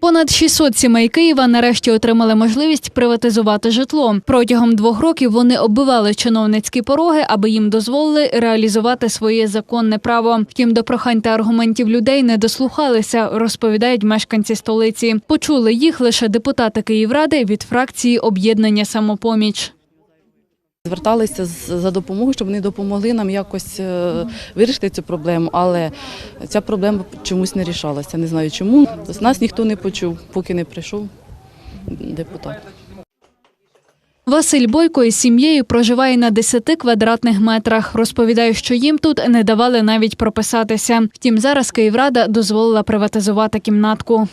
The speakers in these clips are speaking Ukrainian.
Понад 600 сімей Києва нарешті отримали можливість приватизувати житло. Протягом двох років вони оббивали чиновницькі пороги, аби їм дозволили реалізувати своє законне право. Втім, до прохань та аргументів людей не дослухалися, розповідають мешканці столиці. Почули їх лише депутати Київради від фракції об'єднання самопоміч. Зверталися за допомогою, щоб вони допомогли нам якось е, вирішити цю проблему, але ця проблема чомусь не рішалася. Не знаю чому. Нас ніхто не почув, поки не прийшов депутат. Василь Бойко із сім'єю проживає на 10 квадратних метрах. Розповідає, що їм тут не давали навіть прописатися. Втім, зараз Київрада дозволила приватизувати кімнатку.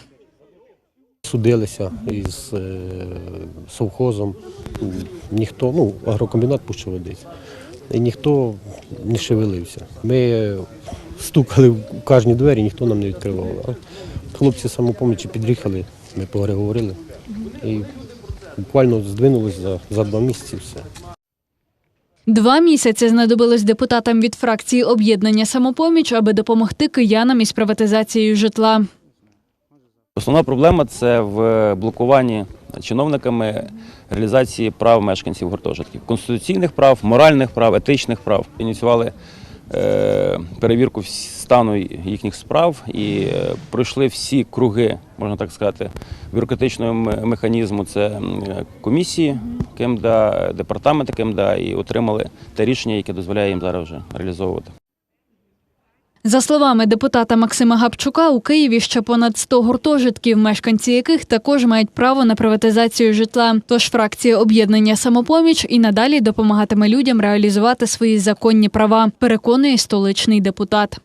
Судилися із е, совхозом. Ніхто, ну, агрокомбінат пущив десь. І ніхто не шевелився. Ми стукали в кожні двері, ніхто нам не відкривав. Хлопці самопомічі під'їхали, ми переговорили. І буквально здвинулися за, за два місяці все. Два місяці знадобилось депутатам від фракції об'єднання самопоміч, аби допомогти киянам із приватизацією житла. Основна проблема це в блокуванні чиновниками реалізації прав мешканців гуртожитків, конституційних прав, моральних прав, етичних прав. Ініціювали е, перевірку стану їхніх справ і е, пройшли всі круги, можна так сказати, бюрократичного механізму. Це комісії КМДА, департаменти КМДА і отримали те рішення, яке дозволяє їм зараз вже реалізовувати. За словами депутата Максима Габчука, у Києві ще понад 100 гуртожитків, мешканці яких також мають право на приватизацію житла. Тож фракція об'єднання самопоміч і надалі допомагатиме людям реалізувати свої законні права, переконує столичний депутат.